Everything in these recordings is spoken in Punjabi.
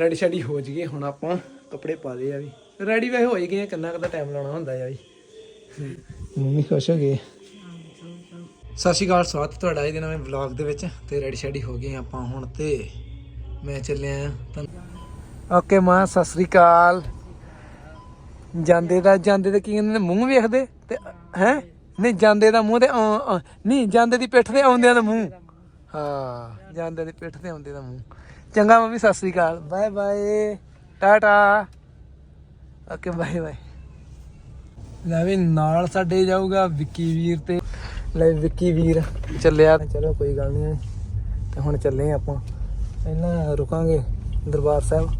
ਰੈਡੀ ਸ਼ੈਡੀ ਹੋ ਜੀਏ ਹੁਣ ਆਪਾਂ ਕੱਪੜੇ ਪਾ ਲਏ ਆ ਵੀ। ਰੈਡੀ ਵੈਸੇ ਹੋ ਹੀ ਗਏ ਕਿੰਨਾ ਕੁ ਟਾਈਮ ਲਾਉਣਾ ਹੁੰਦਾ ਆ ਵੀ। ਮੰਮੀ ਖੁਸ਼ ਹੋ ਗਏ? ਸਤਿ ਸ਼੍ਰੀ ਅਕਾਲ, ਸਵਾਗਤ ਤੁਹਾਡਾ ਇਹਦੇ ਨਵੇਂ ਵਲੌਗ ਦੇ ਵਿੱਚ। ਤੇ ਰੈਡੀ ਸ਼ੈਡੀ ਹੋ ਗਏ ਆਪਾਂ ਹੁਣ ਤੇ ਮੈਂ ਚੱਲਿਆ ਆ। ਓਕੇ ਮਾਂ, ਸਤਿ ਸ਼੍ਰੀ ਅਕਾਲ। ਜਾਂਦੇ ਦਾ ਜਾਂਦੇ ਦਾ ਕੀ ਕਹਿੰਦੇ ਨੇ? ਮੂੰਹ ਵੇਖਦੇ? ਤੇ ਹੈ? ਨਹੀਂ, ਜਾਂਦੇ ਦਾ ਮੂੰਹ ਤੇ ਨਹੀਂ, ਜਾਂਦੇ ਦੀ ਪਿੱਠ ਤੇ ਆਉਂਦਿਆਂ ਦਾ ਮੂੰਹ। ਹਾਂ, ਜਾਂਦੇ ਦੀ ਪਿੱਠ ਤੇ ਆਉਂਦੇ ਦਾ ਮੂੰਹ। ਚੰਗਾ ਮੰਮੀ ਸਤਿ ਸ਼੍ਰੀ ਅਕਾਲ। Bye bye. Tata. Okay bye bye. ਲੈ ਵੀ ਨਾਲ ਸਾਡੇ ਜਾਊਗਾ ਵਿੱਕੀ ਵੀਰ ਤੇ। ਲੈ ਵਿੱਕੀ ਵੀਰ ਚੱਲਿਆ। ਚਲੋ ਕੋਈ ਗੱਲ ਨਹੀਂ ਤੇ ਹੁਣ ਚੱਲੇ ਆਪਾਂ। ਪਹਿਲਾਂ ਰੁਕਾਂਗੇ ਦਰਬਾਰ ਸਾਹਿਬ।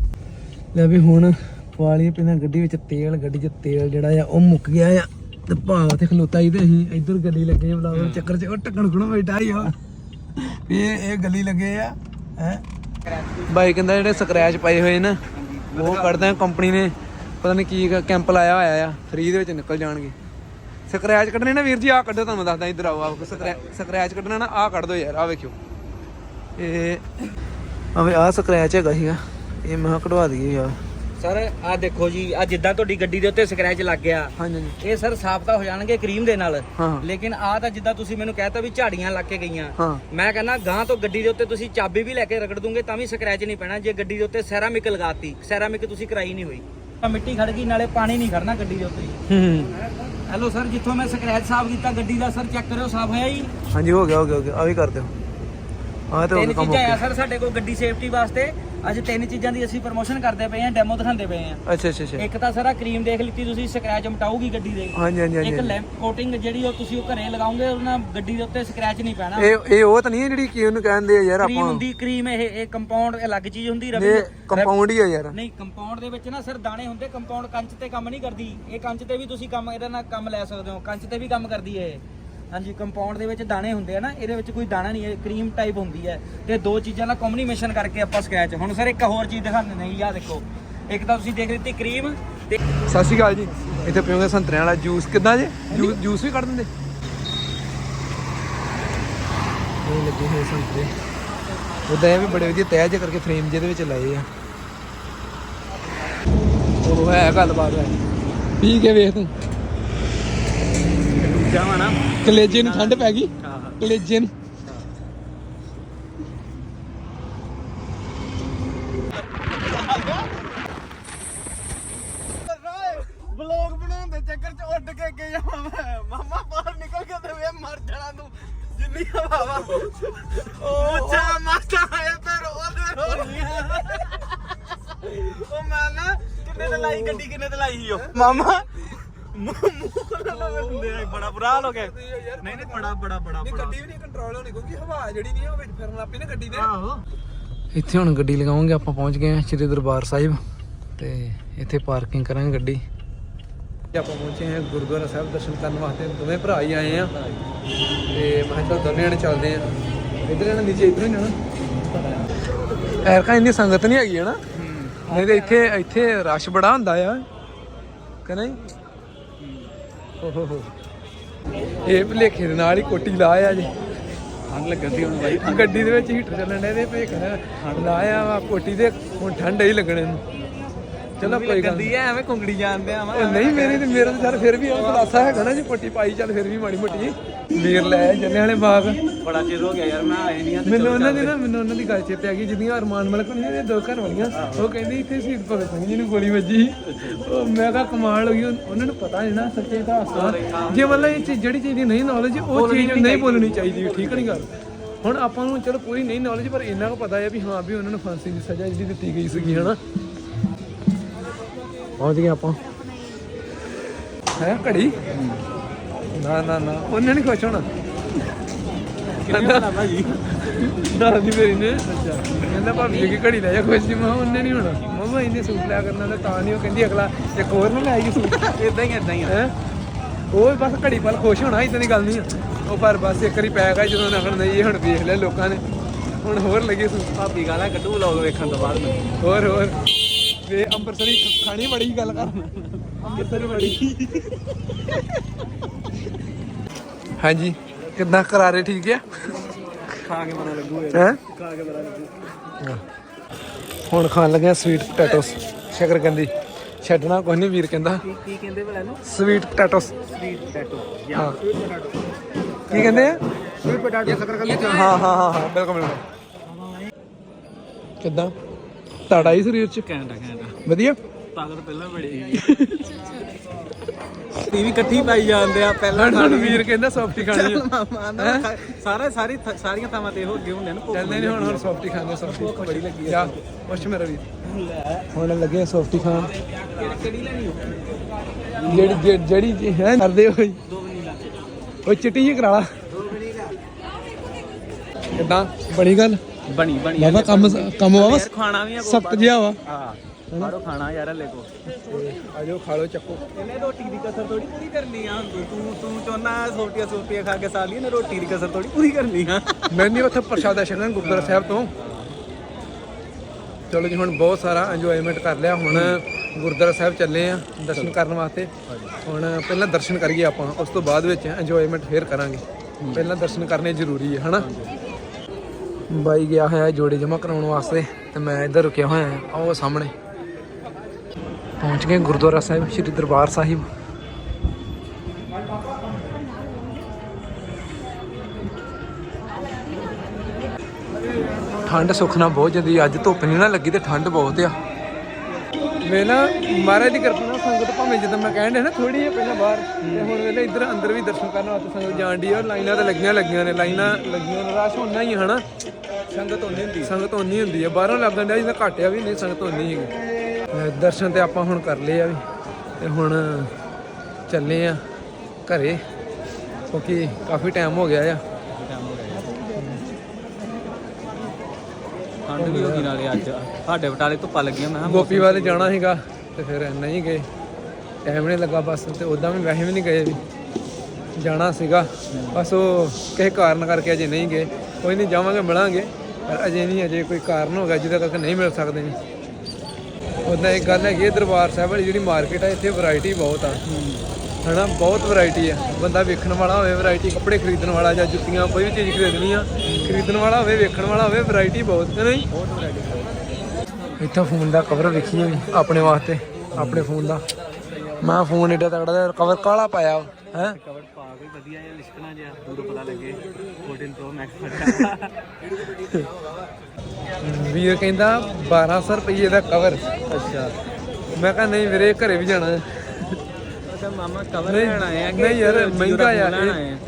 ਲੈ ਵੀ ਹੁਣ ਪਵਾਲੀ ਪਹਿਲਾਂ ਗੱਡੀ ਵਿੱਚ ਤੇਲ ਗੱਡੀ 'ਚ ਤੇਲ ਜਿਹੜਾ ਆ ਉਹ ਮੁੱਕ ਗਿਆ ਆ। ਤੇ ਭਾਵ ਤੇ ਖਲੋਤਾ ਹੀ ਤੇ ਅਸੀਂ ਇੱਧਰ ਗੱਡੀ ਲੱਗੇ ਆ ਬਲਾਵਰ ਚੱਕਰ 'ਚ। ਉਹ ਟੱਕਣ ਖੜੋ ਬੈਠਾ ਹੀ ਆ ਵੀ ਇਹ ਗੱਲੀ ਲੱਗੇ ਆ ਹੈ? ਬਾਈ ਕਹਿੰਦਾ ਜਿਹੜੇ ਸਕ੍ਰੈਚ ਪਏ ਹੋਏ ਨੇ, ਉਹ ਕੱਢਦੇ ਆ ਕੰਪਨੀ ਨੇ। ਪਤਾ ਨਹੀਂ ਕੀ ਕੈਂਪ ਲਾਇਆ ਹੋਇਆ ਆ ਫ੍ਰੀ ਦੇ ਵਿੱਚ ਨਿਕਲ ਜਾਣਗੇ। ਸਕ੍ਰੈਚ ਕੱਢਣੇ ਨਾ ਵੀਰ ਜੀ ਆ ਕੱਢੋ ਤੁਹਾਨੂੰ ਦੱਸਦਾ ਇੱਧਰ ਆਓ ਆਓ ਸਕ੍ਰੈਚ ਕੱਢਣਾ ਨਾ ਆ ਕੱਢ ਦਿਓ ਯਾਰ ਆ ਵੇਖਿਓ। ਇਹ ਆਵੇ ਆ ਸਕ੍ਰੈਚ ਹੈਗਾ ਸੀਗਾ, ਇਹ ਮੈਂ ਕਿਹਾ ਕਢਵਾ ਦਈਏ ਯਾਰ। ਸਰ ਆ ਦੇਖੋ ਜੀ ਆ ਜਿੱਦਾਂ ਤੁਹਾਡੀ ਗੱਡੀ ਦੇ ਉੱਤੇ ਸਕ੍ਰੈਚ ਲੱਗ ਗਿਆ। ਹਾਂਜੀ ਹਾਂਜੀ। ਇਹ ਸਰ ਸਾਫ਼ ਤਾਂ ਹੋ ਜਾਣਗੇ ਕਰੀਮ ਦੇ ਨਾਲ। ਹਾਂ। ਲੇਕਿਨ ਆ ਤਾਂ ਜਿੱਦਾਂ ਤੁਸੀਂ ਮੈਨੂੰ ਕਹਿਤਾ ਵੀ ਝਾੜੀਆਂ ਲੱਗ ਕੇ ਗਈਆਂ। ਹਾਂ। ਮੈਂ ਕਹਿੰਦਾ ਗਾਂ ਤੋਂ ਗੱਡੀ ਦੇ ਉੱਤੇ ਤੁਸੀਂ ਚਾਬੀ ਵੀ ਲੈ ਕੇ ਰਗੜ ਦੂੰਗੇ ਤਾਂ ਵੀ ਸਕ੍ਰੈਚ ਨਹੀਂ ਪੈਣਾ। ਜੇ ਗੱਡੀ ਦੇ ਉੱਤੇ ਸੈਰਾਮਿਕ ਲਗਾਤੀ ਸੈਰਾਮਿਕ ਤੁਸੀਂ ਕਰਾਈ ਨਹੀਂ ਹੋਈ। ਤਾਂ ਮਿੱਟੀ ਖੜ ਗਈ ਨਾਲੇ ਪਾਣੀ ਨਹੀਂ ਖੜਨਾ ਗੱਡੀ ਦੇ ਉੱਤੇ। ਹੂੰ ਹੈਲੋ ਸਰ ਜਿੱਥੋਂ ਮੈਂ ਸਕ੍ਰੈਚ ਸਾਫ਼ ਕੀਤਾ ਗੱਡੀ ਦਾ ਸਰ ਚੈੱਕ ਕਰਿਓ ਸਾਫ਼ ਹੋਇਆ ਜੀ? ਹਾਂਜੀ ਹੋ ਗਿਆ ਹੋ ਗਿਆ ਹੋ ਗਿਆ। ਆ ਵੀ ਕਰ ਦਿਓ। ਆ ਤੇ ਤਿੰਨ ਕੰਮ ਚੀਜ਼ਾਂ ਆ ਹੋ ਸਰ ਸਾਡੇ ਕੋਲ ਗੱਡੀ ਸੇਫਟੀ ਵਾਸਤੇ। ਅੱਜ ਤਿੰਨ ਚੀਜ਼ਾਂ ਦੀ ਅਸੀਂ ਪ੍ਰਮੋਸ਼ਨ ਕਰਦੇ ਪਏ ਹਾਂ ਡੈਮੋ ਦਿਖਾਉਂਦੇ ਪਏ ਹਾਂ। ਅੱਛਾ ਅੱਛਾ ਅੱਛਾ। ਇੱਕ ਤਾਂ ਸਰ ਆ ਕਰੀਮ ਦੇਖ ਲਿੱਤੀ ਤੁਸੀਂ ਸਕ੍ਰੈਚ ਮਟਾਊਗੀ ਗੱਡੀ ਦੇ। ਹਾਂਜੀ ਹਾਂਜੀ ਇੱਕ ਹਾਂਜੀ। ਲੈਂਪ ਕੋਟਿੰਗ ਜਿਹੜੀ ਉਹ ਤੁਸੀਂ ਉਹ ਘਰੇ ਲਗਾਓਗੇ ਉਹਦੇ ਨਾਲ ਗੱਡੀ ਦੇ ਉੱਤੇ ਸਕ੍ਰੈਚ ਨਹੀਂ ਪੈਣਾ। ਇਹ ਇਹ ਉਹ ਤਾਂ ਨਹੀਂ ਹੈ ਜਿਹੜੀ ਕੀ ਉਹਨੂੰ ਕਹਿੰਦੇ ਆ ਯਾਰ ਕਰੀਮ ਆਪਾਂ। ਹੁੰਦੀ ਕਰੀਮ ਇਹ ਇਹ ਕੰਪਾਊਂਡ ਅਲੱਗ ਚੀਜ਼ ਹੁੰਦੀ ਰਵੀ ਇਹ ਕੰਪਾਊਂਡ ਹੀ ਆ ਯਾਰ। ਨਹੀਂ ਕੰਪਾਊਂਡ ਦੇ ਵਿੱਚ ਨਾ ਸਰ ਦਾਣੇ ਹੁੰਦੇ ਕੰਪਾਊਂਡ ਕੰਚ ਤੇ ਕੰਮ ਨਹੀਂ ਕਰਦੀ। ਇਹ ਕੰਚ ਤੇ ਵੀ ਤੁਸੀਂ ਕੰਮ ਇਹਦੇ ਨਾਲ ਕੰਮ ਲੈ ਸਕਦੇ ਹੋ। ਕੰਚ ਤੇ ਵੀ ਕੰਮ ਕਰਦੀ ਹੈ ਇਹ। ਹਾਂਜੀ ਕੰਪਾਊਂਡ ਦੇ ਵਿੱਚ ਦਾਣੇ ਹੁੰਦੇ ਆ ਨਾ ਇਹਦੇ ਵਿੱਚ ਕੋਈ ਦਾਣਾ ਨਹੀਂ ਹੈ ਕਰੀਮ ਟਾਈਪ ਹੁੰਦੀ ਹੈ। ਤੇ ਦੋ ਚੀਜ਼ਾਂ ਦਾ ਕੰਬੀਨੇਸ਼ਨ ਕਰਕੇ ਆਪਾਂ ਸਕ੍ਰੈਚ ਹੁਣ ਸਰ ਇੱਕ ਹੋਰ ਚੀਜ਼ ਦਿਖਾਉਂਦੇ ਨੇ ਆਹ ਦੇਖੋ। ਇੱਕ ਤਾਂ ਤੁਸੀਂ ਦੇਖ ਲਿੱਤੀ ਕਰੀਮ ਤੇ ਸਤਿ ਸ਼੍ਰੀ ਅਕਾਲ ਜੀ। ਇੱਥੇ ਪੀਓਗੇ ਸੰਤਰਿਆਂ ਵਾਲਾ ਜੂਸ ਕਿੱਦਾਂ ਜੇ? ਜੂਸ ਜੂਸ ਵੀ ਕੱਢ ਦਿੰਦੇ? ਇਹ ਲੱਗੇ ਹੋਏ ਸੰਤਰੇ। ਉਹਦਾ ਇਹ ਵੀ ਬੜੇ ਵਧੀਆ ਤੈਅ ਜੇ ਕਰਕੇ ਫਰੇਮ ਜਿਹਦੇ ਵਿੱਚ ਲਾਏ ਆ। ਉਹ ਹੈ ਗੱਲਬਾਤ ਹੈ। ਪੀ ਕੇ ਵੇਖ ਤੂੰ। ਜਾਵਾ ਨਾ। ਕਲੇਜੇ ਨੂੰ ਠੰਡ ਪੈ ਗਈ? ਹਾਂ ਕਲੇਜੇ ਨੂੰ। ਵਲੌਗ ਬਣਾਉਣ ਦੇ ਚੱਕਰ 'ਚ ਉੱਡ ਕੇ ਅੱਗੇ ਜਾਵਾਂ ਮੈਂ। ਮਾਮਾ ਬਾਹਰ ਨਿਕਲ ਕੇ ਤੇ ਵੇ ਮਰ ਜਾਣਾ ਤੂੰ। ਜਿੰਨੀ ਹਵਾ ਵਾ। ਮਾਤਾ ਹੈ ਉਹ ਕਿੰਨੇ ਤੇ ਲਾਈ ਗੱਡੀ ਕਿੰਨੇ ਤੇ ਲਾਈ ਸੀ ਉਹ? ਮਾਮਾ ਹੁੰਦੇ ਆ ਬੜਾ ਬੁਰਾ ਹਾਲ ਹੋ ਗਿਆ। ਨਹੀਂ ਨਹੀਂ ਬੜਾ ਬੜਾ ਬੜਾ ਬੜਾ। ਗੱਡੀ ਵੀ ਨਹੀਂ ਕੰਟਰੋਲ ਹੋਣੀ ਕਿਉਂਕਿ ਹਵਾ ਜਿਹੜੀ ਨਹੀਂ ਉਹ ਵਿੱਚ ਫਿਰਨ ਲੱਗ ਪਈ ਨਾ ਗੱਡੀ ਦੇ ਆਹੋ। ਇੱਥੇ ਹੁਣ ਗੱਡੀ ਲਗਾਵਾਂਗੇ ਆਪਾਂ ਪਹੁੰਚ ਗਏ ਹਾਂ ਸ਼੍ਰੀ ਦਰਬਾਰ ਸਾਹਿਬ ਤੇ ਇੱਥੇ ਪਾਰਕਿੰਗ ਕਰਾਂਗੇ ਗੱਡੀ। ਆਪਾਂ ਪਹੁੰਚੇ ਹਾਂ ਗੁਰਦੁਆਰਾ ਸਾਹਿਬ ਦਰਸ਼ਨ ਕਰਨ ਵਾਸਤੇ। ਦੋਵੇਂ ਭਰਾ ਹੀ ਆਏ ਆ। ਤੇ ਮੈਂ ਕਿਹਾ ਦੋਨੇ ਜਣੇ ਚੱਲਦੇ ਆ। ਇੱਧਰ ਇਹਨਾਂ ਨੀਚੇ ਇੱਧਰ ਹੀ ਜਾਣਾ। ਐਰਕਾ ਇੰਨੀ ਸੰਗਤ ਨਹੀਂ ਹੈਗੀ ਹੈ। ਨਾ ਨਹੀਂ ਤੇ ਇੱਥੇ ਇੱਥੇ ਰਸ਼ ਬੜਾ ਹੁੰਦਾ ਆ। ਕਿ ਨਹੀਂ? ਓਹੋ ਇਹ ਭਲੇਖੇ ਦੇ ਨਾਲ ਹੀ ਕੋਟੀ ਲਾਇਆ ਜੇ। ਠੰਡ ਲੱਗਣ ਦੀ ਹੁਣ ਬਾਈ। ਗੱਡੀ ਦੇ ਵਿੱਚ ਹੀਟਰ ਚੱਲਣ ਡੇ ਤੇ ਭੇਖ ਲਾਇਆ ਵਾ ਕੋਟੀ ਤੇ ਹੁਣ ਠੰਡ ਹੀ ਲੱਗਣੇ ਨੂੰ। ਚਲੋ ਕੋਈ ਗੱਲ ਨਹੀਂ। ਐ ਐਵੇਂ ਕੁੰਗੜੀ ਜਾਂਦੇ ਆ ਉਹ ਨਹੀਂ ਮੇਰੀ ਤੇ ਮੇਰਾ ਤਾਂ ਚੱਲ ਫਿਰ ਵੀ ਉਹ ਖਲਾਸਾ ਹੈਗਾ ਨਾ ਜੇ ਪੱਟੀ ਪਾਈ ਚੱਲ ਫਿਰ ਵੀ ਮਾੜੀ ਮੋਟੀ। ਵੀਰ ਲੈ ਜੰਨੇ ਵਾਲੇ ਬਾਗ। ਬੜਾ ਚਿਰ ਹੋ ਗਿਆ ਯਾਰ ਮੈਂ ਆਏ ਨਹੀਂ ਆ ਤੇ ਮੈਨੂੰ ਉਹਨਾਂ ਦੀ ਨਾ ਮੈਨੂੰ ਉਹਨਾਂ ਦੀ ਗੱਲ ਚੇਤੇ ਆ ਗਈ ਜਿਹਦੀਆਂ ਅਰਮਾਨ ਮਲਕ ਨੇ ਦੋ ਘਰ ਵਾਲੀਆਂ। ਉਹ ਕਹਿੰਦੀ ਇੱਥੇ ਸ਼ਹੀਦ ਭਗਤ ਸਿੰਘ ਜੀ ਨੂੰ ਗੋਲੀ ਵੱਜੀ। ਉਹ ਮੈਂ ਕਿਹਾ ਕਮਾਲ ਹੋਈ ਉਹ- ਉਹਨਾਂ ਨੂੰ ਪਤਾ ਹੈ ਨਾ ਸੱਚੇ ਇਤਿਹਾਸ ਦਾ। ਜੇ ਮਤਲਬ ਇਹ ਚੀਜ਼- ਜਿਹੜੀ ਚੀਜ਼ ਦੀ ਨਹੀਂ ਨੌਲੇਜ ਉਹ ਚੀਜ਼ ਨਹੀਂ ਬੋਲਣੀ ਚਾਹੀਦੀ ਠੀਕ ਨਹੀਂ ਗੱਲ? ਹੁਣ ਆਪਾਂ ਨੂੰ ਚਲੋ ਪੂਰੀ ਨਹੀਂ ਨੌਲੇਜ ਪਰ ਇੰਨਾ ਕੁ ਪਤਾ ਹੈ ਵੀ ਹਾਂ ਵੀ ਉਹਨਾਂ ਨੂੰ ਫਾਂਸੀ ਦੀ ਸਜ਼ਾ ਜਿਹੜੀ ਦਿੱਤੀ ਗਈ ਸੀਗੀ ਹਨਾ? ਪਹੁੰਚ ਗਏ ਆਪਾਂ। ਹੈ ਘੜੀ? ਨਾ ਨਾ ਨਾ। ਉਹਨੇ ਨਹੀਂ ਖੁਸ਼ ਹੋਣਾ। ਕਹਿੰਦਾ ਨਾ ਭਾਜੀ? ਦਾਦੀ ਮੇਰੀ ਨੇ ਅੱਛਾ। ਕਹਿੰਦਾ ਭਾਬੀ ਜੀ ਕੀ ਘੜੀ ਲੈ ਜਾ ਖੁਸ਼ ਜੀ। ਮੈਂ ਉਹਨੇ ਨਹੀਂ ਹੋਣਾ। ਮਮਾ ਇਹਨੇ ਸੂਟ ਲਿਆ ਕਰਨਾ ਤਾਂ ਤਾਂ ਨਹੀਂ ਉਹ ਕਹਿੰਦੀ ਅਗਲਾ ਇੱਕ ਹੋਰ ਨਾ ਲੈ ਆਈ ਸੂਟ। ਇਦਾਂ ਹੀ ਇਦਾਂ ਹੀ ਹੈ? ਉਹ ਵੀ ਬਸ ਘੜੀ ਪਲ ਖੁਸ਼ ਹੋਣਾ ਇਦਾਂ ਦੀ ਗੱਲ ਨਹੀਂ ਆ। ਉਹ ਪਰ ਬਸ ਇੱਕ ਵਾਰੀ ਪੈ ਗਿਆ ਜਦੋਂ ਨਖਣ ਨਹੀਂ ਹੁਣ ਵੇਖ ਲਿਆ ਲੋਕਾਂ ਨੇ। ਹੁਣ ਹੋਰ ਲੱਗੇ ਸੂਟ। ਭਾਬੀ ਗਾਲਾਂ ਕੱਢੂ ਵਲੌਗ ਵੇਖਣ ਤੋਂ ਬਾਅਦ। ਹੋਰ ਹੋਰ। ਵੇ ਅੰਮ੍ਰਿਤਸਰੀ ਖਾਣੀ ਬੜੀ ਗੱਲ ਕਰ। ਅੰਮ੍ਰਿਤਸਰੀ ਬੜੀ। ਹਾਂਜੀ ਕਿੰਨਾ ਕਰਾਰੇ ਠੀਕ ਆ? ਖਾ ਕੇ ਪਤਾ ਲੱਗੂ ਹੈ? ਖਾ ਕੇ ਪਤਾ ਲੱਗੂ। ਹੁਣ ਖਾਣ ਲੱਗੇ ਸਵੀਟ ਪੋਟੈਟੋਸ ਸ਼ਕਰਕੰਦੀ ਛੱਡਣਾ ਕੋਈ ਨਹੀਂ ਵੀਰ ਕਹਿੰਦਾ। ਕੀ ਕੀ ਕਹਿੰਦੇ ਭਲਾ ਨੂੰ ਸਵੀਟ ਪੋਟੈਟੋਸ ਸਵੀਟ ਟੈਟੋ ਹਾਂ। ਕੀ ਕਹਿੰਦੇ ਆ? ਸਵੀਟ ਪੋਟੈਟੋ ਸ਼ਕਰਕੰਦੀ ਹਾਂ ਹਾਂ ਹਾਂ ਹਾਂ ਬਿਲਕੁਲ ਬਿਲਕੁਲ। ਕਿੱਦਾਂ? ਤਾੜਾ ਹੀ ਸਰੀਰ ਚ। ਘੈਂਟਾ ਘੈਂਟਾ ਵਧੀਆ? ਤਾਕਤ ਪਹਿਲਾਂ ਬੜੀ ਤੀ ਵੀ ਇਕੱਠੀ ਪਾਈ ਜਾਂਦੇ ਆ ਪਹਿਲਾਂ ਹੁਣ ਵੀਰ ਕਹਿੰਦਾ ਸੌਫਟੀ ਖਾਣੀ ਆ। ਸਾਰੇ ਸਾਰੀ ਸਾਰੀਆਂ ਥਾਵਾਂ ਤੇ ਇਹੋ ਅੱਗੇ ਹੁੰਦੇ ਨੇ ਚੱਲਦੇ ਨਹੀਂ ਹੁਣ ਹੁਣ ਸੌਫਟੀ ਖਾਂਦੇ ਸੌਫਟੀ। ਬੜੀ ਲੱਗੀ ਆ। ਪੁੱਛ ਮੇਰਾ ਵੀਰ। ਹੁਣ ਲੱਗੇ ਸੌਫਟੀ ਖਾਣ। ਕਿਹੜੀ ਲੈਣੀ ਹੋ ਜਿਹੜੀ ਜਿਹੜੀ- ਜਿਹੜੀ ਚੀਜ਼ ਹੈ ਕਰਦੇ ਹੋਈ। ਦੋ ਵਨੀਲਾ ਉਹ ਚਿੱਟੀ ਜਿਹੀ ਕਰਾ ਲਾ। ਕਿੱਦਾਂ? ਬਣੀ ਗੱਲ? ਬਣੀ ਬਣੀ ਬਾਬਾ ਕੰਮ ਕੰਮ ਵਾ ਯਾਰ ਖਾਣਾ ਵੀ ਆ ਸਖਤ ਜਿਹਾ ਵਾ। ਹਾਂ ਬਾਹਰੋਂ ਖਾਣਾ ਯਾਰ ਹਲੇ ਕੋ। ਆਜੋ ਖਾ ਲਓ ਚੱਕੋ। ਇਹਨੇ ਰੋਟੀ ਦੀ ਕਸਰ ਥੋੜੀ ਪੂਰੀ ਕਰਨੀ ਆ। ਤੂੰ ਤੂੰ ਚਾਹੁੰਦਾ ਸੋਟੀਆਂ ਸੋਟੀਆਂ ਖਾ ਕੇ ਸਾਲੀ ਨੇ ਰੋਟੀ ਦੀ ਕਸਰ ਥੋੜੀ ਪੂਰੀ ਕਰਨੀ ਆ। ਮੈਂ ਨਹੀਂ ਉੱਥੇ ਪ੍ਰਸ਼ਾਦਾ ਛਕਣ ਗੁਰਦੁਆਰਾ ਸਾਹਿਬ ਤੋਂ। ਚਲੋ ਜੀ ਹੁਣ ਬਹੁਤ ਸਾਰਾ ਇੰਜੋਇਮੈਂਟ ਕਰ ਲਿਆ। ਹੁਣ ਗੁਰਦੁਆਰਾ ਸਾਹਿਬ ਚੱਲੇ ਆ ਦਰਸ਼ਨ ਕਰਨ ਵਾਸਤੇ। ਹੁਣ ਪਹਿਲਾਂ ਦਰਸ਼ਨ ਕਰੀਏ ਆਪਾਂ। ਉਸ ਤੋਂ ਬਾਅਦ ਵਿੱਚ ਇੰਜੋਇਮੈਂਟ ਫੇਰ ਕਰਾਂਗੇ। ਪਹਿਲਾਂ ਦਰਸ਼ਨ ਕਰਨੇ ਜ਼ਰੂਰੀ ਹੈ ਹਨਾ? ਬਾਈ ਗਿਆ ਹੋਇਆ ਜੋੜੇ ਜਮਾ ਕਰਾਉਣ ਵਾਸਤੇ ਤੇ ਮੈਂ ਇੱਧਰ ਰੁਕਿਆ ਹੋਇਆ ਹਾਂ ਉਹ ਸਾਹਮਣੇ। ਪਹੁੰਚ ਗਏ ਗੁਰਦੁਆਰਾ ਸਾਹਿਬ, ਸ੍ਰੀ ਦਰਬਾਰ ਸਾਹਿਬ। ਠੰਡ ਸੁਖਣਾ ਬਹੁਤ ਜਾਂਦੀ ਅੱਜ ਧੁੱਪ ਨਹੀਂ ਨਾ ਲੱਗੀ ਤੇ ਠੰਡ ਬਹੁਤ ਆ। ਵੇ ਨਾ ਮਹਾਰਾਜ ਦੀ ਕਿਰਪਾ ਸੰਗਤ ਭਾਵੇਂ ਜਦੋਂ ਮੈਂ ਕਹਿਣ ਡਿਆ ਨਾ ਥੋੜੀ ਜਿਹੀ ਪਹਿਲਾਂ ਬਾਹਰ ਤੇ ਹੁਣ ਵੇਲੇ ਇੱਧਰ ਅੰਦਰ ਵੀ ਦਰਸ਼ਨ ਕਰਨ ਵਾਸਤੇ ਸੰਗਤ ਜਾਣ ਦੀ ਆ ਲਾਈਨਾਂ ਤੇ ਲੱਗੀਆਂ ਲੱਗੀਆਂ ਨੇ ਲਾਈਨਾਂ ਲੱਗੀਆਂ ਨੇ ਰਸ਼ ਹੁੰਦਾ ਹੀ ਹਨਾ? ਸੰਗਤ ਉਨੀ ਹੁੰਦੀ ਸੰਗਤ ਉਨੀ ਹੁੰਦੀ ਆ ਬਾਹਰੋਂ ਲੱਗਣ ਡਿਆ ਜਿੱਦਾਂ ਘਟਿਆ ਵੀ ਨਹੀਂ ਸੰਗਤ ਉਨੀ ਹੈਗੀ। ਦਰਸ਼ਨ ਤੇ ਆਪਾਂ ਹੁਣ ਕਰ ਲਏ ਆ ਵੀ ਤੇ ਹੁਣ ਚੱਲੇ ਆ ਘਰੇ ਕਿਉਂਕਿ ਕਾਫੀ ਟਾਈਮ ਹੋ ਗਿਆ ਆ। ਠੰਡ ਵੀ ਹੋ ਗਈ ਨਾਲੇ ਅੱਜ। ਸਾਡੇ ਬਟਾਲੇ ਧੁੱਪਾਂ ਲੱਗੀਆਂ ਮੈਂ ਗੋਪੀ ਵਾਲੇ ਜਾਣਾ ਸੀਗਾ। ਤੇ ਫਿਰ ਨਹੀਂ ਗਏ। ਟਾਈਮ ਨਹੀਂ ਲੱਗਾ ਬਸ ਤੇ ਉਦਾਂ ਵੀ ਵੈਸੇ ਵੀ ਨਹੀਂ ਗਏ ਵੀ। ਜਾਣਾ ਸੀਗਾ। ਬਸ ਉਹ ਕਿਸੇ ਕਾਰਨ ਕਰਕੇ ਅਜੇ ਨਹੀਂ ਗਏ। ਕੋਈ ਨਹੀਂ ਜਾਵਾਂਗੇ, ਮਿਲਾਂਗੇ। ਪਰ ਅਜੇ ਨਹੀਂ ਅਜੇ ਕੋਈ ਕਾਰਨ ਹੋਗਾ ਜਿਹਦਾ ਕਰਕੇ ਨਹੀਂ ਮਿਲ ਸਕਦੇ ਨੇ। ਉਦਾਂ ਇੱਕ ਗੱਲ ਹੈਗੀ ਹੈ ਦਰਬਾਰ ਸਾਹਿਬ ਵਾਲੀ ਜਿਹੜੀ ਮਾਰਕੀਟ ਆ, ਇੱਥੇ ਵੈਰਾਈਟੀ ਬਹੁਤ ਆ। ਹਨਾ, ਬਹੁਤ ਵੈਰਾਈਟੀ ਆ। ਬੰਦਾ ਵੇਖਣ ਵਾਲਾ ਹੋਵੇ ਵੈਰਾਈਟੀ ਕੱਪੜੇ ਖਰੀਦਣ ਵਾਲਾ ਜਾਂ ਜੁੱਤੀਆਂ, ਕੋਈ ਵੀ ਚੀਜ਼ ਖਰੀਦਣੀ ਆ, ਖਰੀਦਣ ਵਾਲਾ ਹੋਵੇ, ਵੇਖਣ ਵਾਲਾ ਹੋਵੇ ਵੈਰਾਈਟੀ ਬਹੁਤ। ਹੈ ਨਹੀਂ ਇੱਥੋਂ ਫੋਨ ਦਾ ਕਵਰ ਵੇਖੀਏ ਵੀ ਆਪਣੇ ਵਾਸਤੇ ਆਪਣੇ ਫੋਨ ਦਾ। ਮੈਂ ਫੋਨ ਏਡਾ ਤਗੜਾ ਦਾ ਕਵਰ ਕਾਲਾ ਪਾਇਆ ਹੈ? ਕਵਰ ਪਾ ਕੇ ਵਧੀਆ ਜਿਹਾ ਲਿਸ਼ਕਣਾ ਜਿਹਾ ਦੂਰੋਂ ਪਤਾ ਲੱਗੇ 14 ਪ੍ਰੋ ਮੈਕਸ ਵੀਰ ਕਹਿੰਦਾ 1200 ਰੁਪਏ ਦਾ ਕਵਰ ਅੱਛਾ। ਮੈਂ ਕਿਹਾ ਨਹੀਂ ਵੀਰੇ ਘਰੇ ਵੀ ਜਾਣਾ। ਅੱਛਾ ਮਾਮਾ ਕਵਰ ਲੈਣ ਆਏ ਆ ਕਿ ਨਹੀਂ ਯਾਰ ਮਹਿੰਗਾ ਆ?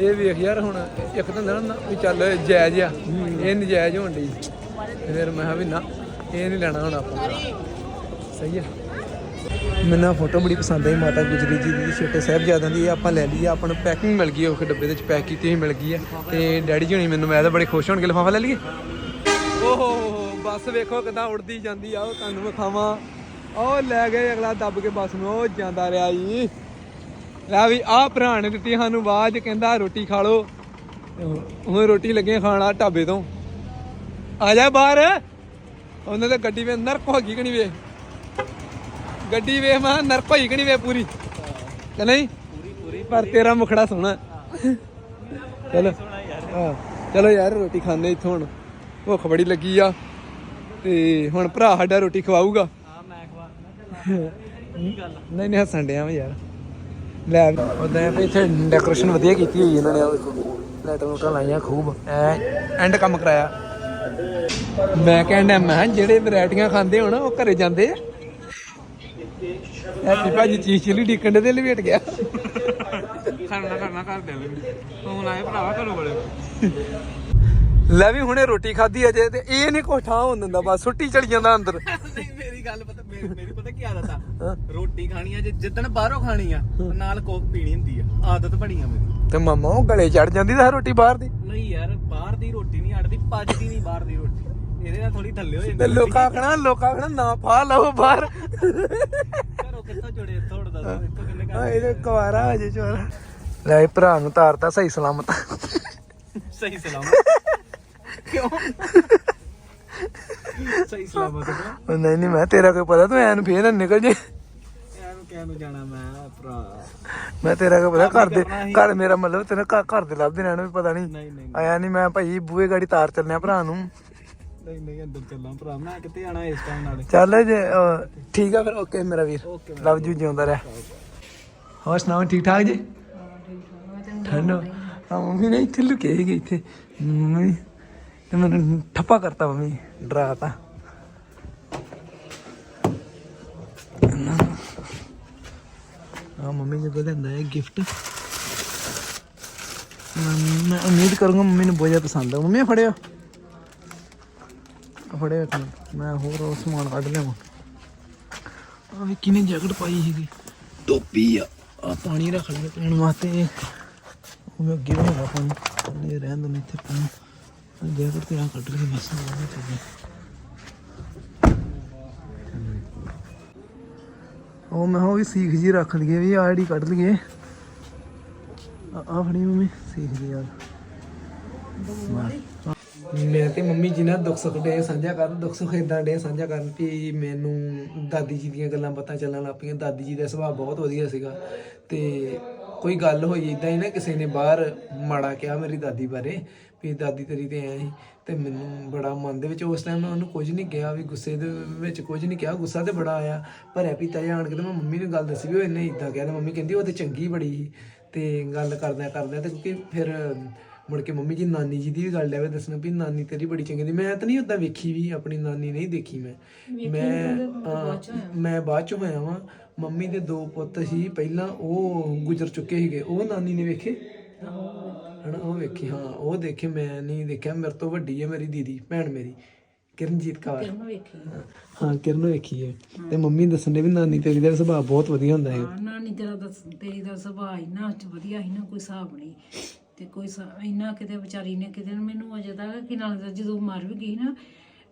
ਇਹ- ਵੇਖ ਯਾਰ ਹੁਣ ਇੱਕ ਤਾਂ ਨਾ ਵੀ ਚੱਲ ਜਾਇਜ਼ ਆ। ਇਹ ਨਜਾਇਜ਼ ਹੋਣ ਦੀ ਫਿਰ ਮੈਂ ਕਿਹਾ ਵੀ ਨਾ, ਇਹ ਨਹੀਂ ਲੈਣਾ ਹੁਣ ਆਪਾਂ। ਸਹੀ ਆ। ਮੈਨੂੰ ਫੋਟੋ ਬੜੀ ਪਸੰਦ ਆਈ, ਮਾਤਾ ਗੁਜਰੀ ਜੀ ਦੀ, ਛੋਟੇ ਸਾਹਿਬਜ਼ਾਦਿਆਂ ਦੀ, ਇਹ ਆਪਾਂ ਲੈ ਲਈ ਆ, ਆਪਾਂ ਨੂੰ ਪੈਕਿੰਗ ਮਿਲ ਗਈ ਉਹ ਡੱਬੇ ਦੇ ਵਿੱਚ ਪੈਕ ਕੀਤੀ ਹੋਈ ਮਿਲ ਗਈ ਆ। ਤੇ ਡੈਡੀ ਜੀ ਹੁਣੀ ਮੈਨੂੰ, ਮੈਂ ਤਾਂ ਬੜੇ ਖੁਸ਼ ਹੋਣਗੇ, ਲਿਫਾਫਾ ਲੈ ਲਈਏ? ਓਹੋ, ਬੱਸ ਵੇਖੋ ਕਿਦਾਂ ਉੜਦੀ ਜਾਂਦੀ ਆ, ਉਹ ਤੁਹਾਨੂੰ ਵਿਖਾਵਾਂ। ਉਹ ਲੈ ਗਏ, ਅਗਲਾ ਦੱਬ ਕੇ ਬੱਸ ਨੂੰ, ਉਹ ਜਾਂਦਾ ਰਿਹਾ ਜੀ। ਲੈ ਵੀ ਆਹ ਭਰਾ ਨੇ ਦਿੱਤੀ ਸਾਨੂੰ ਆਵਾਜ਼, ਕਹਿੰਦਾ ਰੋਟੀ ਖਾ ਲਓ। ਹੁਣ ਰੋਟੀ ਲੱਗੇ ਖਾਣਾ ਢਾਬੇ ਤੋਂ। ਆ ਜਾ ਬਾਹਰ। ਉਹਨੇ ਦੇ ਗੱਡੀ ਵਿੱਚ ਨਰਕ ਹੋ ਗਈ ਕਿ ਨਹੀਂ ਵੇ ਗੱਡੀ ਵੇ ਮਾਂ ਨਰਕ ਹੋਈ ਕਿ ਨਹੀਂ ਵੇ ਪੂਰੀ। ਕਿ ਨਹੀਂ? ਪੂਰੀ ਪੂਰੀ ਪਰ ਤੇਰਾ ਮੁਖੜਾ ਸੋਹਣਾ। ਚਲੋ। ਹਾਂ, ਚਲੋ ਯਾਰ, ਰੋਟੀ ਖਾਂਦੇ ਇੱਥੋਂ ਹੁਣ। ਭੁੱਖ ਬੜੀ ਲੱਗੀ ਆ। ਤੇ ਹੁਣ ਭਰਾ ਸਾਡਾ ਰੋਟੀ ਖਵਾਊਗਾ। ਆ ਮੈਂ ਖਵਾ ਨਹੀਂ ਨਹੀਂ, ਹੱਸਣ ਡਿਆ ਮੈਂ ਯਾਰ। ਲੈ ਉਦਾਂ ਇੱਥੇ ਡੈਕੋਰੇਸ਼ਨ ਵਧੀਆ ਕੀਤੀ ਹੋਈ ਇਹਨਾਂ ਨੇ ਆ ਵੇਖੋ ਲਾਈਟਾਂ ਲਾਈਆਂ ਖੂਬ। ਐ ਐਂਡ ਕੰਮ ਕਰਾਇਆ। ਮੈਂ ਕਹਿੰਦਾ ਮੈਂ ਜਿਹੜੇ ਵੈਰਾਈਟੀਆਂ ਖਾਂਦੇ ਹੋਣ ਉਹ ਘਰੇ ਜਾਂਦੇ ਆ। ਹੈਪੀ ਭਾਜੀ ਚੀਜ਼ ਚਿਲੀ ਡੀਕਣ ਦੇ ਤੇ ਲਵੇਟ ਗਿਆ। ਕਰਨਾ ਕਰਨਾ ਕਰ ਦੇ ਫੋਨ ਆਏ ਭਰਾਵਾ ਘਰੋਂ ਬੜੇ ਲੈ ਵੀ ਹੁਣੇ ਰੋਟੀ ਖਾਧੀ ਅਜੇ ਤੇ ਇਹ ਨਹੀਂ ਕੋਈ ਠਾਂ ਹੋਣ ਦਿੰਦਾ ਬਸ ਸੁੱਟੀ ਚੜੀ ਜਾਂਦਾ ਅੰਦਰ। ਨਹੀਂ ਮੇਰੀ ਗੱਲ ਪਤਾ ਮੇਰੀ ਮੇਰੀ ਪਤਾ ਕੀ ਆਦਤ ਆ? ਰੋਟੀ ਖਾਣੀ ਆ ਜੇ ਜਿੱਦਣ ਬਾਹਰੋਂ ਖਾਣੀ ਆ ਨਾਲ ਕੋਕ ਪੀਣੀ ਹੁੰਦੀ ਆ। ਆਦਤ ਬਣੀ ਆ ਮੇਰੀ। ਤੇ ਮਾਮਾ ਉਹ ਗਲੇ ਚੜ ਜਾਂਦੀ ਤਾਂ ਰੋਟੀ ਬਾਹਰ ਦੀ। ਨਹੀਂ ਯਾਰ ਬਾਹਰ ਦੀ ਰੋਟੀ ਨਹੀਂ ਅੜਦੀ ਪਚਦੀ ਨਹੀਂ ਬਾਹਰ ਦੀ ਰੋਟੀ। ਇਹਦੇ ਨਾਲ ਥੋੜੀ ਥੱਲੇ ਹੋ ਤੇ ਜਾਂਦੀ ਲੋਕਾਂ ਆਖਣਾ ਲੋਕਾਂ ਨਾ ਫਾ ਲਓ ਬਾਹਰ। ਘਰੋਂ ਕਿੱਥੋਂ ਜੁੜੇ ਥੋੜ ਦੱਸੋ ਇੱਥੋਂ ਕਿੰਨੇ ਆ ਇਹਦੇ ਕੁਵਾਰਾ ਅਜੇ ਚੋਰ। ਲੈ ਇਹ ਭਰਾ ਨੂੰ ਤਾਰਤਾ ਸਹੀ ਸਲਾਮਤ। ਸਹੀ ਸਲਾਮਤ। ਕਿਉਂ? ਸਹੀ ਸਲਾਮਤ ਨਹੀਂ ਨਹੀਂ ਮੈਂ ਤੇਰਾ ਕੋਈ ਪਤਾ ਤੂੰ ਐਨ ਫੇਰ ਨਿਕਲ ਜੇ। ਨੂੰ ਜਾਣਾ ਮੈਂ ਭਰਾ? ਮੈਂ ਤੇਰਾ ਕੋਈ ਪਤਾ ਘਰ ਦੇ ਘਰ ਮੇਰਾ ਮਤਲਬ ਤੇਰੇ ਘਰ ਘਰ ਦੇ ਲੱਭਦੇ ਵੀ ਪਤਾ ਨਹੀਂ। ਨਹੀਂ ਨਹੀਂ ਆਇਆ ਨਹੀਂ ਮੈਂ ਭਾਈ ਬੂਹੇ ਗਾੜੀ ਤਾਰ ਚੱਲਿਆ ਭਰਾ ਨੂੰ। ਨਹੀਂ ਨਹੀਂ ਅੰਦਰ ਚੱਲਾਂ ਭਰਾ ਮੈਂ ਕਿੱਥੇ ਜਾਣਾ ਇਸ ਟਾਈਮ ਨਾਲੇ? ਚੱਲ ਜੇ ਅਹ, ਠੀਕ ਆ ਫਿਰ ਓਕੇ ਮੇਰਾ ਵੀਰ। ਲਵ ਯੂ ਜਿਉਂਦਾ ਰਹਿ। ਹੋਰ ਸੁਣਾਓ ਠੀਕ ਠਾਕ ਜੀ? ਠੰਡ ਆ ਮੰਮੀ ਨੇ ਇੱਥੇ ਲੁਕੇ ਸੀਗੇ ਇੱਥੇ। ਮੰਮੀ ਤੇ ਮੈਨੂੰ ਠੱਪਾ ਕਰਤਾ ਮੰਮੀ ਡਰਾਤਾ ਆ ਮੰਮੀ ਨੇ ਕੋਲ ਲੈਂਦਾ ਹੈ ਗਿਫਟ ਮੈਂ ਉਮੀਦ ਕਰੂੰਗਾ ਮੰਮੀ ਨੂੰ ਬਹੁਤ ਜ਼ਿਆਦਾ ਪਸੰਦ ਆ। ਮੰਮੀ ਫੜਿਓ। ਫੜਿਓ ਇੱਕ ਮਿੰਟ। ਮੈਂ ਹੋਰ ਉਹ ਸਮਾਨ ਕੱਢ ਲਿਆਵਾਂ। ਆ ਵੀ ਕਿਨੇ ਜੈਕਟ ਪਾਈ ਸੀਗੀ। ਟੋਪੀ ਆ। ਆ ਪਾਣੀ ਰੱਖ ਲਿਆ ਪੀਣ ਵਾਸਤੇ। ਉਹ ਮੈਂ ਅੱਗੇ ਵੀ ਪਾਣੀ। ਇਹ ਰਹਿਣ ਦੋ ਇੱਥੇ ਪਾਣੀ। ਜੈਕਟ ਤੇ ਆ ਕੱਢ ਲਈ ਬਸ। ਉਹ ਨਹੀਂ ਉਹ ਮੈਂ ਉਹ ਵੀ ਸੀਖ ਜੀ ਰੱਖ ਲਈਏ ਵੀ ਆ ਕੱਢ ਲਈਏ। ਆ ਫੜੀ ਮੰਮੀ, ਸੀਖ ਜੀ ਯਾਰ ਮੈਂ ਤੇ ਮੰਮੀ ਜੀ ਨਾਲ ਦੁੱਖ ਸੁੱਖ ਡੇ ਸਾਂਝਾ ਕਰਨ, ਦੁੱਖ ਸੁੱਖ ਇਦਾਂ ਡੇ ਸਾਂਝਾ ਕਰਨ ਵੀ ਮੈਨੂੰ ਦਾਦੀ ਜੀ ਦੀਆਂ ਗੱਲਾਂ ਪਤਾ ਚੱਲਣ ਲੱਗ ਪਈਆਂ। ਦਾਦੀ ਜੀ ਦਾ ਸੁਭਾਅ ਬਹੁਤ ਵਧੀਆ ਸੀਗਾ। ਤੇ ਕੋਈ ਗੱਲ ਹੋਈ ਇਦਾਂ ਹੀ ਨਾ ਕਿਸੇ ਨੇ ਬਾਹਰ ਮਾੜਾ ਕਿਹਾ ਮੇਰੀ ਦਾਦੀ ਬਾਰੇ ਵੀ ਦਾਦੀ ਤੇਰੀ ਤੇ ਐ ਸੀ ਤੇ ਮੈਨੂੰ ਬੜਾ ਮਨ ਦੇ ਵਿੱਚ ਉਸ ਟਾਈਮ ਮੈਂ ਉਹਨੂੰ ਕੁਝ ਨਹੀਂ ਕਿਹਾ ਵੀ ਗੁੱਸੇ ਦੇ ਵਿੱਚ ਕੁਝ ਨਹੀਂ ਕਿਹਾ ਗੁੱਸਾ ਤੇ ਬੜਾ ਆਇਆ। ਪਰ ਪੀਤਾ ਜਾਣ ਕੇ ਤੇ ਮੈਂ ਮੰਮੀ ਨੂੰ ਗੱਲ ਦੱਸੀ ਵੀ ਉਹ ਇਹਨੇ ਇਦਾਂ ਕਿਹਾ ਤੇ ਮੰਮੀ ਕਹਿੰਦੀ ਉਹ ਤੇ ਚੰਗੀ ਬੜੀ ਸੀ ਤੇ ਗੱਲ ਕਰਦਿਆਂ ਕਰਦਿਆਂ ਤੇ ਕਿਉਂਕਿ ਫਿਰ ਮੁੜ ਕੇ ਮੰਮੀ ਜੀ ਨਾਨੀ ਜੀ ਦੀ ਵੀ ਗੱਲ ਆਵੇ ਦੱਸਣਾ ਵੀ ਨਾਨੀ ਤੇਰੀ ਬੜੀ ਚੰਗੀ ਦੀ ਮੈਂ ਤਾਂ ਨਹੀਂ ਉਦਾਂ ਵੇਖੀ ਵੀ ਆਪਣੀ ਨਾਨੀ ਨਹੀਂ ਦੇਖੀ ਮੈਂ। ਮੈਂ ਮੈਂ ਬਾਅਦ ਚ ਹੋਇਆ ਵਾਂ। ਮੰਮੀ ਦੇ ਦੋ ਪੁੱਤ ਸੀ ਪਹਿਲਾਂ ਉਹ ਗੁਜ਼ਰ ਚੁੱਕੇ ਸੀਗੇ। ਉਹ ਨਾਨੀ ਨੇ ਵੇਖੇ? ਹਨਾ ਉਹ ਵੇਖੀ ਹਾਂ ਉਹ ਦੇਖੇ ਮੈਂ ਨਹੀਂ ਦੇਖਿਆ ਮੇਰੇ ਤੋਂ ਵੱਡੀ ਹੈ ਮੇਰੀ ਦੀਦੀ ਭੈਣ ਮੇਰੀ ਕਿਰਨਜੀਤ ਕੌਰ। ਹਾਂ ਕਿਰਨ ਵੇਖੀ ਹੈ ਤੇ ਮੰਮੀ ਦੱਸਣ ਦੇ ਵੀ ਨਾਨੀ ਤੇਰੀ ਦਾ ਸੁਭਾਅ ਬਹੁਤ ਵਧੀਆ ਹੁੰਦਾ ਹੈ। ਹਾਂ, ਨਾਨੀ ਤੇਰਾ ਦਾ ਤੇਰੀ ਦਾ ਸੁਭਾਅ ਇੰਨਾ ਚ ਵਧੀਆ ਸੀ ਨਾ ਕੋਈ ਹਿਸਾਬ ਨਹੀਂ। ਤੇ ਕੋਈ ਇੰਨਾ ਕਿਤੇ ਵਿਚਾਰੀ ਨੇ ਕਿਤੇ ਨਾ ਮੈਨੂੰ ਅਜੇ ਤੱਕ ਕਿ ਨਾਲ ਜਦੋਂ ਮਰ ਵੀ ਗਈ ਨਾ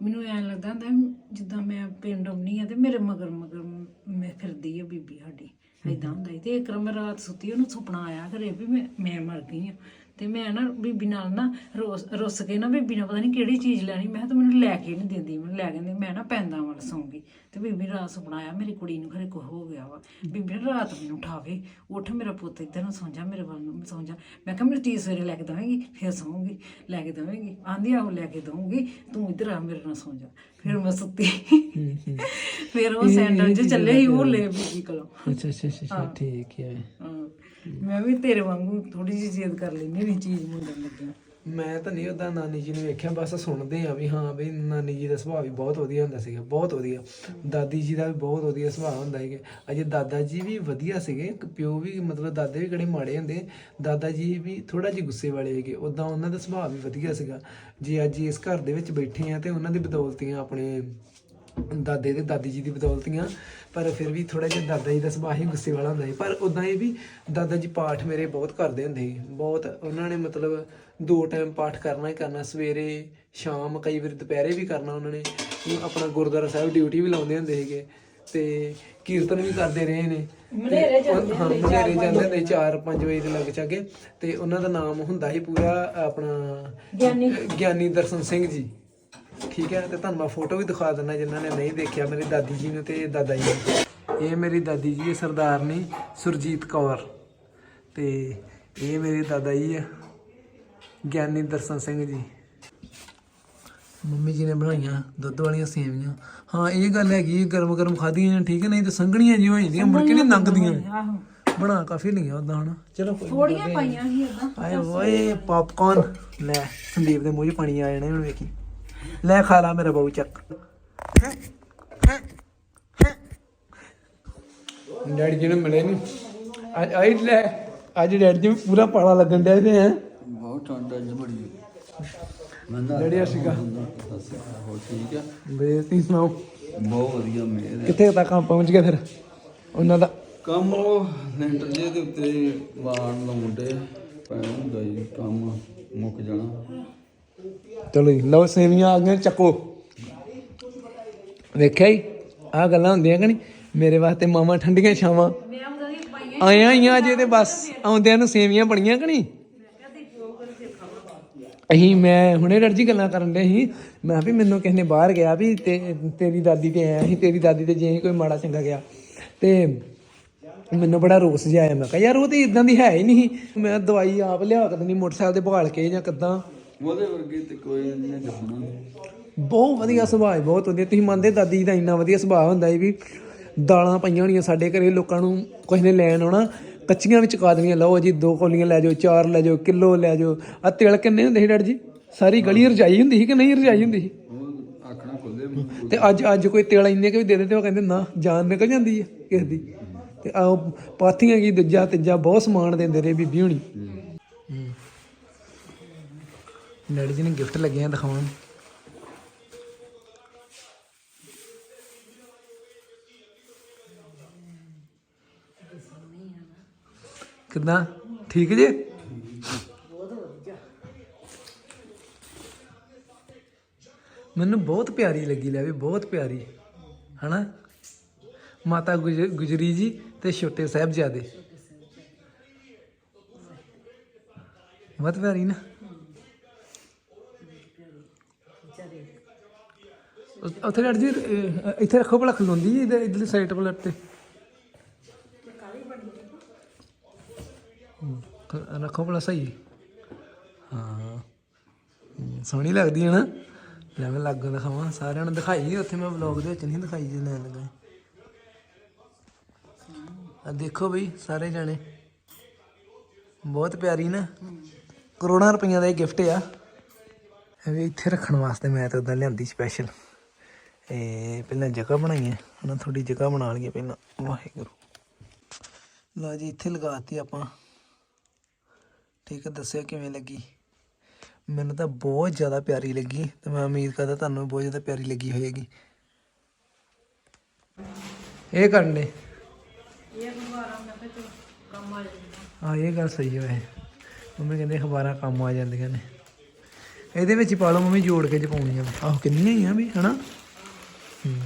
ਮੈਨੂੰ ਐਂ ਲੱਗਦਾ ਹੁੰਦਾ ਵੀ ਜਿੱਦਾਂ ਮੈਂ ਪਿੰਡ ਆਉਣੀ ਆ ਤੇ ਮੇਰੇ ਮਗਰ ਮਗਰ ਮੈਂ ਫਿਰਦੀ ਆ ਬੀਬੀ ਸਾਡੀ। ਏਦਾਂ ਹੁੰਦਾ ਸੀ। ਤੇ ਇੱਕ ਵਾਰ ਮੈਂ ਰਾਤ ਸੁੱਤੀ ਉਹਨੂੰ ਸੁਪਨਾ ਆਇਆ ਘਰੇ ਵੀ ਮੈਂ ਮੈਂ ਮਰ ਗਈ ਆ। ਤੇ ਮੈਂ ਨਾ ਬੀਬੀ ਨਾਲ ਨਾ ਰੋਸ ਰੁੱਸ ਕੇ ਨਾ ਬੀਬੀ ਨਾਲ ਪਤਾ ਨਹੀਂ ਕਿਹੜੀ ਚੀਜ਼ ਲੈਣੀ ਮੈਂ ਤੂੰ ਮੈਨੂੰ ਲੈ ਕੇ ਨਹੀਂ ਦਿੰਦੀ ਮੈਨੂੰ ਲੈ ਕੇ ਦਿੰਦੀ ਮੈਂ ਨਾ ਪੈਂਦਾ ਵੱਲ ਸੌਂਗੀ ਤੇ ਬੀਬੀ ਰਾਤ ਸੁਪਨਾ ਆਇਆ ਮੇਰੀ ਕੁੜੀ ਨੂੰ ਘਰੇ ਕੁਝ ਹੋ ਗਿਆ ਵਾ। ਬੀਬੀ ਨੇ ਰਾਤ ਮੈਨੂੰ ਉਠਾਵੇ ਉੱਠ ਮੇਰਾ ਪੁੱਤ ਇੱਧਰ ਨੂੰ ਸੌਂ ਜਾ ਮੇਰੇ ਵੱਲ ਨੂੰ ਸੌਂ ਜਾ। ਮੈਂ ਕਿਹਾ ਮੇਰੀ ਚੀਜ਼ ਸਵੇਰੇ ਲੈ ਕੇ ਦਵਾਂਗੀ ਫਿਰ ਸੌਂਗੀ ਲੈ ਕੇ ਦਵਾਂਗੀ। ਆਂਦੀ ਆਹੋ ਲੈ ਕੇ ਦਊਂਗੀ ਤੂੰ ਇੱਧਰ ਆ ਮੇਰੇ ਨਾਲ ਸੌਂ ਜਾ। ਫਿਰ ਮੈਂ ਸੁੱਤੀ। ਫਿਰ ਉਹ ਸੈਂਟਰ 'ਚ ਚੱਲੇ ਸੀ ਉਹ ਲੈ ਬੀਬੀ ਕੋਲੋਂ। ਅੱਛਾ ਅੱਛਾ, ਅੱਛਾ ਠੀਕ ਹੈ। ਹਾਂ। ਮੈਂ ਵੀ ਤੇਰੇ ਵਾਂਗੂ ਥੋੜੀ ਜਿਹੀ ਜਿੱਦ ਕਰ ਲੈਂਦੀ ਵੀ ਚੀਜ਼ ਮੁੰਡਣ ਲੱਗਿਆ। ਮੈਂ ਤਾਂ ਨਹੀਂ ਉਦਾਂ ਨਾਨੀ ਜੀ ਨੂੰ ਵੇਖਿਆ, ਬਸ ਸੁਣਦੇ ਆ ਵੀ ਹਾਂ ਵੀ ਨਾਨੀ ਜੀ ਦਾ ਸੁਭਾਅ ਵੀ ਬਹੁਤ ਵਧੀਆ ਹੁੰਦਾ ਸੀਗਾ, ਬਹੁਤ ਵਧੀਆ। ਦਾਦੀ ਜੀ ਦਾ ਵੀ ਬਹੁਤ ਵਧੀਆ ਸੁਭਾਅ ਹੁੰਦਾ ਸੀਗਾ। ਅਜੇ ਦਾਦਾ ਜੀ ਵੀ ਵਧੀਆ ਸੀਗੇ ਪਿਓ ਵੀ ਮਤਲਬ ਦਾਦੇ ਵੀ ਕਿਹੜੇ ਮਾੜੇ ਹੁੰਦੇ। ਦਾਦਾ ਜੀ ਵੀ ਥੋੜਾ ਜਿਹਾ ਗੁੱਸੇ ਵਾਲੇ ਸੀਗੇ ਉਦਾਂ ਉਹਨਾਂ ਦਾ ਸੁਭਾਅ ਵੀ ਵਧੀਆ ਸੀਗਾ। ਜੇ ਅੱਜ ਇਸ ਘਰ ਦੇ ਵਿੱਚ ਬੈਠੇ ਆ ਤੇ ਉਹਨਾਂ ਦੀ ਬਦੌਲਤੀਆਂ ਆਪਣੇ ਦਾਦੇ ਤੇ ਦਾਦੀ ਜੀ ਦੀ ਬਦੌਲਤੀਆਂ ਪਰ ਫਿਰ ਵੀ ਥੋੜਾ ਜਿਹਾ ਦਾਦਾ ਜੀ ਦਾ ਸੁਭਾਅ ਹੀ ਗੁੱਸੇ ਵਾਲਾ ਹੁੰਦਾ ਸੀ। ਪਰ ਉਦਾਂ ਇਹ ਵੀ ਦਾਦਾ ਜੀ ਪਾਠ ਮੇਰੇ ਬਹੁਤ ਕਰਦੇ ਹੁੰਦੇ ਸੀ। ਬਹੁਤ ਉਹਨਾਂ ਨੇ ਮਤਲਬ ਦੋ ਟਾਈਮ ਪਾਠ ਕਰਨਾ ਹੀ ਕਰਨਾ ਸਵੇਰੇ ਸ਼ਾਮ ਕਈ ਵਾਰ ਦੁਪਹਿਰੇ ਵੀ ਕਰਨਾ ਉਹਨਾਂ ਨੇ। ਆਪਣਾ ਗੁਰਦੁਆਰਾ ਸਾਹਿਬ ਡਿਊਟੀ ਵੀ ਲਾਉਂਦੇ ਹੁੰਦੇ ਸੀਗੇ ਤੇ ਕੀਰਤਨ ਵੀ ਕਰਦੇ ਰਹੇ ਨੇ। ਮਨੇਰੇ ਜਾਂਦੇ ਹਾਂ ਮਨੇਰੇ ਜਾਂਦੇ ਹੁੰਦੇ 4-5 ਵਜੇ ਦੇ ਲੱਗ ਚਾਗੇ ਤੇ ਉਹਨਾਂ ਦਾ ਨਾਮ ਹੁੰਦਾ ਸੀ ਪੂਰਾ ਆਪਣਾ ਗਿਆਨੀ। ਗਿਆਨੀ ਦਰਸ਼ਨ ਸਿੰਘ ਜੀ। ਠੀਕ ਹੈ ਤੇ ਤੁਹਾਨੂੰ ਮੈਂ ਫੋਟੋ ਵੀ ਦਿਖਾ ਦਿੰਦਾ ਜਿਨ੍ਹਾਂ ਨੇ ਨਹੀਂ ਦੇਖਿਆ ਮੇਰੀ ਦਾਦੀ ਜੀ ਨੂੰ ਤੇ ਦਾਦਾ ਜੀ ਨੂੰ। ਇਹ ਮੇਰੀ ਦਾਦੀ ਜੀ ਹੈ ਸਰਦਾਰਨੀ ਸੁਰਜੀਤ ਕੌਰ। ਤੇ ਇਹ ਮੇਰੇ ਦਾਦਾ ਜੀ ਆ ਗਿਆਨੀ ਦਰਸ਼ਨ ਸਿੰਘ ਜੀ। ਮੰਮੀ ਜੀ ਨੇ ਬਣਾਈਆਂ ਦੁੱਧ ਵਾਲੀਆਂ ਸੇਵੀਆਂ। ਹਾਂ ਇਹ ਗੱਲ ਹੈਗੀ ਗਰਮ ਗਰਮ ਖਾਧੀਆਂ ਠੀਕ ਹੈ ਨਹੀਂ ਤੇ ਸੰਘਣੀਆਂ ਜਿਹੀਆਂ ਹੋ ਜਾਂਦੀਆਂ ਮੁੜ ਕੇ ਨਹੀਂ ਲੰਘਦੀਆਂ ਬਣਾ ਕਾਫੀ ਲਈਆਂ ਉਦਾਂ ਹਨਾ। ਚਲੋ ਕੋਈ ਨੀ। ਥੋੜੀਆਂ ਪਾਈਆਂ ਸੀ ਏਦਾਂ ਆਏ ਓਏ ਪਾਪਕਾਰਨ ਲੈ ਸੰਦੀਪ ਦੇ ਮੂੰਹ 'ਚ ਪਾਣੀ ਆ ਜਾਣਾ ਹੁਣ ਵੇਖੀ। ਲੈ ਖਾ ਲਾ ਮੇਰਾ ਬਾਊ ਚੱਕ ਡੈਡੀ ਜੀ ਨੂੰ ਮਿਲੇ ਨਹੀਂ ਅੱਜ ਆਈ ਲੈ ਅੱਜ ਡੈਡੀ ਜੀ ਪੂਰਾ ਪਾਲਾ ਲੱਗਣ ਡਿਆ ਤੇ ਹੈ। ਬਹੁਤ ਠੰਡ ਅੱਜ ਬੜੀ। ਹੈ ਡੈਡੀ ਅਸਿਕਾ ਹੋ ਠੀਕ ਹੈ ਬੇ ਤੁਸੀਂ ਸੁਣਾਓ। ਬਹੁਤ ਵਧੀਆ ਮੇਰ ਕਿੱਥੇ ਤੱਕ ਕੰਮ ਪਹੁੰਚ ਗਏ ਫਿਰ? ਉਹਨਾਂ ਦਾ। ਕੰਮ ਉਹ ਲੈਂਟਰ ਜੇ ਦੇ ਉੱਤੇ ਵਾਣ ਲਾਉਂਦੇ ਪੈ ਹੁੰਦਾ ਜੀ ਕੰਮ ਮੁੱਕ ਜਾਣਾ। ਚਲੋ ਜੀ, ਲਓ ਸੇਵੀਆਂ ਆ ਗਈਆਂ, ਚੱਕੋ। ਵੇਖਿਆ ਹੀ ਆ ਗੱਲਾਂ ਹੁੰਦੀਆਂ ਕਿ ਨਹੀਂ? ਮੇਰੇ ਵਾਸਤੇ ਮਾਵਾਂ ਠੰਡੀਆਂ ਛਾਵਾਂ। ਆਇਆ ਹੀ ਆ ਜੇ ਤੇ ਬਸ, ਆਉਂਦਿਆਂ ਨੂੰ ਸੇਵੀਆਂ ਬਣੀਆਂ ਕਿ ਨਹੀਂ? ਅਹੀਂ ਮੈਂ ਹੁਣੇ ਡਰ ਗੱਲਾਂ ਕਰਨ ਦੇ ਸੀ। ਮੈਂ ਵੀ ਮੈਨੂੰ ਕਿਸੇ ਨੇ ਬਾਹਰ ਗਿਆ ਵੀ ਤੇਰੀ ਦਾਦੀ ਤੇ ਆਇਆ ਸੀ, ਤੇਰੀ ਦਾਦੀ ਤੇ ਜੇ ਕੋਈ ਮਾੜਾ ਚੰਗਾ ਗਿਆ। ਤੇ ਮੈਨੂੰ ਬੜਾ ਰੋਸ ਜਿਹਾ ਆਇਆ। ਮੈਂ ਕਿਹਾ, ਯਾਰ ਉਹ ਤੇ ਇਦਾਂ ਦੀ ਹੈ ਹੀ ਨਹੀਂ। ਮੈਂ ਦਵਾਈ ਆਪ ਲਿਆ ਕੇ ਦਿੰਦੀ, ਮੋਟਰਸਾਈਕਲ ਤੇ ਭਾਲ ਕੇ ਜਾਂ ਕਿੱਦਾਂ। ਉਹਦੇ ਵਰਗੇ ਤੇ ਕੋਈ ਨਹੀਂ ਜੰਮਣਾ ਬਹੁਤ ਵਧੀਆ ਸੁਭਾਅ ਹੈ ਬਹੁਤ ਵਧੀਆ। ਤੁਸੀਂ ਮੰਨਦੇ ਦਾਦੀ ਜੀ ਦਾ ਇੰਨਾ ਵਧੀਆ ਸੁਭਾਅ ਹੁੰਦਾ ਹੈ ਵੀ ਦਾਲਾਂ ਪਈਆਂ ਹੋਣੀਆਂ ਸਾਡੇ ਘਰੇ ਲੋਕਾਂ ਨੂੰ ਕੁਝ ਨੇ ਲੈਣ ਆਉਣਾ। ਕੱਚੀਆਂ ਵਿੱਚ ਕਾ ਦੇਣੀਆਂ ਲਓ ਜੀ ਦੋ ਕੋਲੀਆਂ ਲੈ ਜਾਓ ਚਾਰ ਲੈ ਜਾਓ ਕਿਲੋ ਲੈ ਜਾਓ। ਆ ਤਿਲ ਕਿੰਨੇ ਹੁੰਦੇ ਸੀ ਡੈਡ ਜੀ? ਸਾਰੀ ਗਲੀ ਰਜਾਈ ਹੁੰਦੀ ਸੀ ਕਿ ਨਹੀਂ ਰਜਾਈ ਹੁੰਦੀ ਸੀ? ਉਹ ਆਖਣਾ ਖੁੱਲੇ ਤੇ। ਅੱਜ ਅੱਜ ਕੋਈ ਤਿਲ ਇੰਨੇ ਕਿ ਵੀ ਦੇ ਦੇ ਤੇ ਉਹ ਕਹਿੰਦੇ ਨਾ ਜਾਨ ਨਿਕਲ ਜਾਂਦੀ ਹੈ ਕਿਸੇ ਦੀ। ਤੇ ਆ ਪਾਥੀਆਂ ਕੀ ਦੂਜਾ ਤੀਜਾ ਬਹੁਤ ਸਮਾਨ ਦਿੰਦੇ ਰਹੇ ਬੀਬੀ ਹੁਣੀ। ਡੈਡੀ ਜੀ ਨੇ ਗਿਫਟ ਲੱਗੇ ਆ ਦਿਖਾਉਣ। ਕਿੱਦਾਂ? ਠੀਕ ਜੇ? ਮੈਨੂੰ ਬਹੁਤ ਪਿਆਰੀ ਲੱਗੀ ਲੈ ਵੀ, ਬਹੁਤ ਪਿਆਰੀ। ਹਨਾ? ਮਾਤਾ ਗੁਜ- ਗੁਜਰੀ ਜੀ ਤੇ ਛੋਟੇ ਸਾਹਿਬਜ਼ਾਦੇ। ਬਹੁਤ ਪਿਆਰੀ ਨਾ। ਉੱਥੇ ਡੈਡ ਜੀ ਇੱਥੇ ਰੱਖੋ ਭਲਾ ਖਲੋਂਦੀ ਜੀ ਇਧਰ ਇਧਰਲੀ ਸਾਈਡ ਪਲਟ ਤੇ ਰੱਖੋ ਭਲਾ ਸਹੀ। ਹਾਂ। ਸੋਹਣੀ ਲੱਗਦੀ ਹੈ ਨਾ? ਲੈ ਮੈਂ ਲਾਗੋਂ ਦਿਖਾਵਾਂ, ਸਾਰਿਆਂ ਨੂੰ ਦਿਖਾਈ ਉੱਥੇ ਮੈਂ ਵਲੌਗ ਦੇ ਵਿੱਚ ਨਹੀਂ ਦਿਖਾਈ ਜੇ ਲੈਣ ਲੱਗਾ। ਆ ਦੇਖੋ ਬਈ, ਸਾਰੇ ਜਾਣੇ। ਬਹੁਤ ਪਿਆਰੀ ਨਾ। ਕਰੋੜਾਂ ਰੁਪਈਆ ਦਾ ਇਹ ਗਿਫਟ ਆ। ਵੀ ਇੱਥੇ ਰੱਖਣ ਵਾਸਤੇ ਮੈਂ ਤਾਂ ਉਦਾਂ ਲਿਆਂਦੀ ਸਪੈਸ਼ਲ ਇਹ ਪਹਿਲਾਂ ਜਗ੍ਹਾ ਬਣਾਈ ਹੈ ਹੁਣ ਥੋੜੀ ਜਗ੍ਹਾ ਬਣਾ ਲਈਏ ਪਹਿਲਾਂ। ਵਾਹਿਗੁਰੂ। ਲਓ ਜੀ ਇੱਥੇ ਲਗਾਤੀ ਆਪਾਂ। ਠੀਕ ਹੈ ਦੱਸਿਓ ਕਿਵੇਂ ਲੱਗੀ? ਮੈਨੂੰ ਤਾਂ ਬਹੁਤ ਜ਼ਿਆਦਾ ਪਿਆਰੀ ਲੱਗੀ ਤੇ ਮੈਂ ਉਮੀਦ ਕਰਦਾ ਤੁਹਾਨੂੰ ਬਹੁਤ ਜ਼ਿਆਦਾ ਪਿਆਰੀ ਲੱਗੀ ਹੋਵੇਗੀ ਇਹ ਕਰਨੇ ਹਾਂ ਇਹ ਗੱਲ ਸਹੀ ਹੈ ਮੰਮੀ ਕਹਿੰਦੇ ਅਖਬਾਰਾਂ ਕੰਮ ਆ ਜਾਂਦੀਆਂ ਨੇ। ਇਹਦੇ ਵਿੱਚ ਹੀ ਪਾ ਲਓ, ਮੰਮੀ ਜੋੜ ਕੇ ਚ ਪਾਉਣੀਆਂ ਆਹੋ ਕਿੰਨੀਆਂ ਹੀ ਆ ਵੀ, ਹਨਾ? ਹੂੰ।